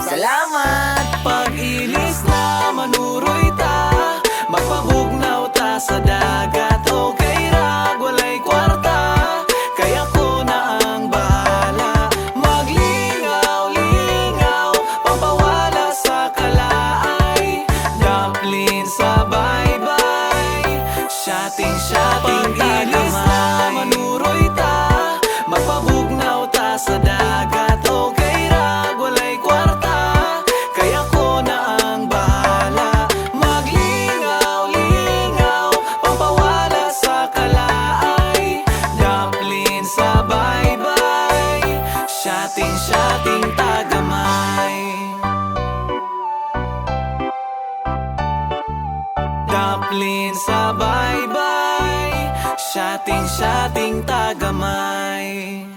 Salamat! Pag-ilis na manuroy ta Magpabugnaw ta sa dagat. Okay ra, walay kwarta Kaya ko na ang bahala. Maglingaw-lingaw Pampawala sa kalaay. Dumpling sa bye-bye. Shotting-shotting sa bye-bye Shotting-shotting tagamay. Dumpling sa bye-bye Shotting-shotting tagamay